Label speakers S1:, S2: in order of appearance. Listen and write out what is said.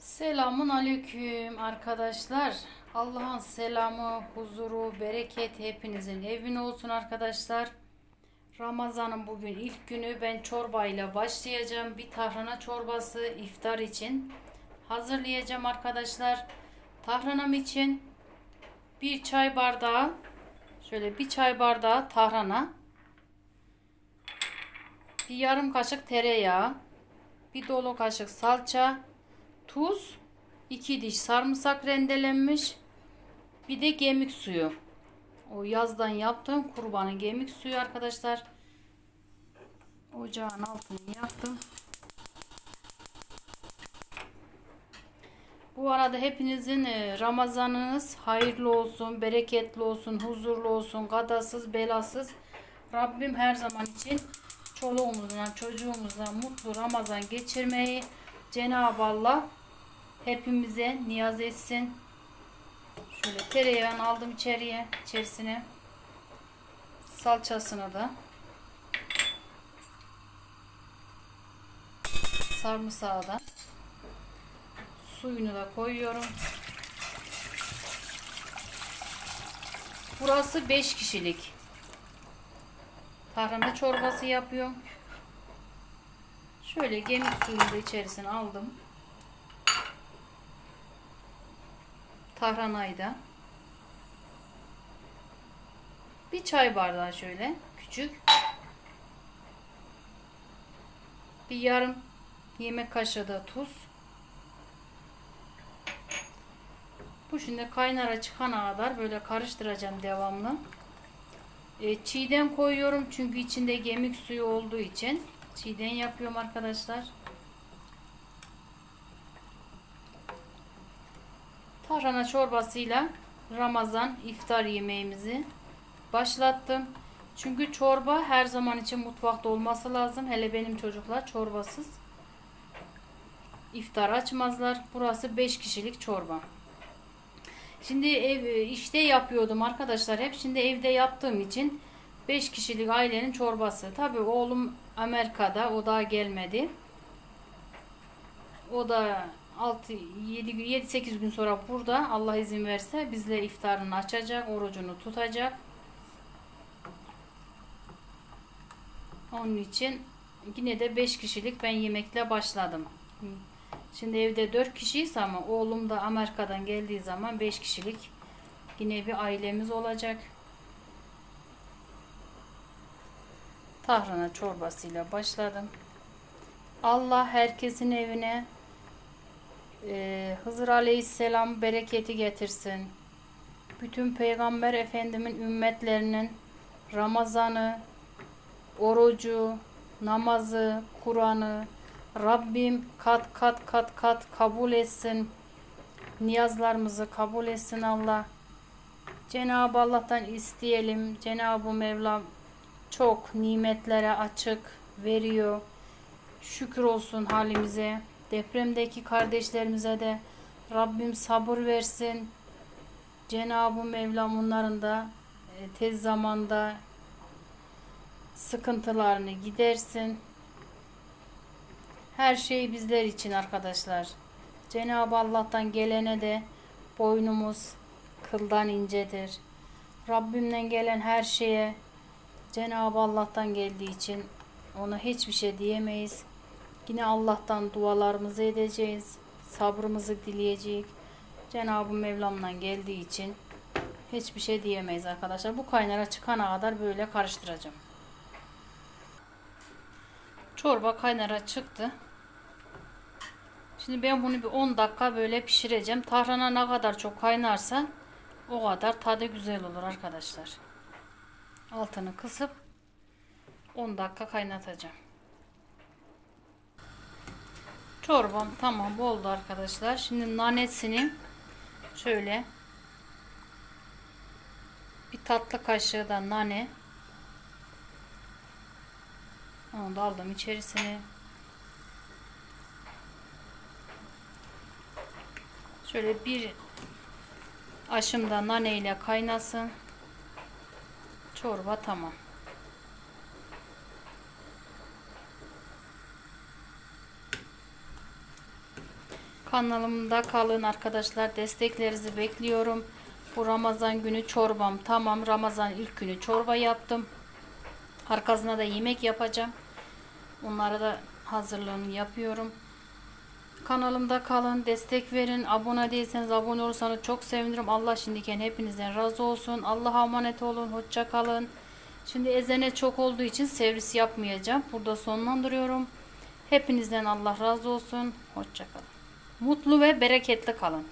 S1: Selamun aleyküm arkadaşlar. Allah'ın selamı, huzuru, bereket hepinizin evine olsun arkadaşlar. Ramazan'ın bugün ilk günü ben çorbayla başlayacağım. Bir tarhana çorbası iftar için hazırlayacağım arkadaşlar. Tarhanam için bir çay bardağı şöyle bir çay bardağı tarhana bir yarım kaşık tereyağı bir dolu kaşık salça tuz, 2 diş sarımsak rendelenmiş, bir de gemik suyu. O yazdan yaptığım kurbanın gemik suyu arkadaşlar. Ocağın altını yaktım. Bu arada hepinizin e, Ramazanınız hayırlı olsun, bereketli olsun, huzurlu olsun, kadasız, belasız. Rabbim her zaman için çoluğumuzla, çocuğumuzla mutlu Ramazan geçirmeyi Cenab-ı Allah hepimize niyaz etsin. Şöyle tereyağını aldım içeriye, içerisine. Salçasını da. Sarımsağı da. Suyunu da koyuyorum. Burası 5 kişilik. Tarhana çorbası yapıyorum. Şöyle gemik suyunu da içerisine aldım. Tahranayı da. Bir çay bardağı şöyle küçük. Bir yarım yemek kaşığı da tuz. Bu şimdi kaynara çıkana kadar böyle karıştıracağım devamlı. E, çiğden koyuyorum çünkü içinde gemik suyu olduğu için. Çiğden yapıyorum arkadaşlar. Tarhana çorbasıyla Ramazan iftar yemeğimizi başlattım. Çünkü çorba her zaman için mutfakta olması lazım. Hele benim çocuklar çorbasız iftar açmazlar. Burası 5 kişilik çorba. Şimdi ev işte yapıyordum arkadaşlar. Hep şimdi evde yaptığım için 5 kişilik ailenin çorbası. Tabii oğlum Amerika'da. O daha gelmedi. O da 6 7 gün 7 8 gün sonra burada Allah izin verse bizle iftarını açacak, orucunu tutacak. Onun için yine de 5 kişilik ben yemekle başladım. Şimdi evde 4 kişiyiz ama oğlum da Amerika'dan geldiği zaman 5 kişilik yine bir ailemiz olacak. Tahrana çorbasıyla başladım. Allah herkesin evine e, Hızır Aleyhisselam bereketi getirsin. Bütün Peygamber Efendimin ümmetlerinin Ramazan'ı, orucu, namazı, Kur'an'ı Rabbim kat kat kat kat kabul etsin. Niyazlarımızı kabul etsin Allah. Cenab-ı Allah'tan isteyelim. Cenab-ı Mevlam çok nimetlere açık veriyor. Şükür olsun halimize. Depremdeki kardeşlerimize de Rabbim sabır versin. Cenab-ı Mevlam onların da e, tez zamanda sıkıntılarını gidersin. Her şey bizler için arkadaşlar. Cenab-ı Allah'tan gelene de boynumuz kıldan incedir. Rabbimden gelen her şeye Cenab-ı Allah'tan geldiği için ona hiçbir şey diyemeyiz. Yine Allah'tan dualarımızı edeceğiz. Sabrımızı dileyeceğiz. Cenab-ı Mevlam'dan geldiği için hiçbir şey diyemeyiz arkadaşlar. Bu kaynara çıkana kadar böyle karıştıracağım. Çorba kaynara çıktı. Şimdi ben bunu bir 10 dakika böyle pişireceğim. Tahrana ne kadar çok kaynarsa o kadar tadı güzel olur arkadaşlar. Altını kısıp 10 dakika kaynatacağım. Çorbam tamam oldu arkadaşlar. Şimdi nanesini şöyle bir tatlı kaşığı da nane onu da aldım içerisine. Şöyle bir aşımda nane ile kaynasın. Çorba tamam. Kanalımda kalın arkadaşlar. Desteklerinizi bekliyorum. Bu Ramazan günü çorbam tamam. Ramazan ilk günü çorba yaptım. Arkasına da yemek yapacağım. Onlara da hazırlığını yapıyorum. Kanalımda kalın, destek verin. Abone değilseniz abone olursanız çok sevinirim. Allah şimdiken hepinizden razı olsun. Allah'a emanet olun. Hoşça kalın. Şimdi ezene çok olduğu için servis yapmayacağım. Burada sonlandırıyorum. Hepinizden Allah razı olsun. Hoşça kalın. Mutlu ve bereketli kalın.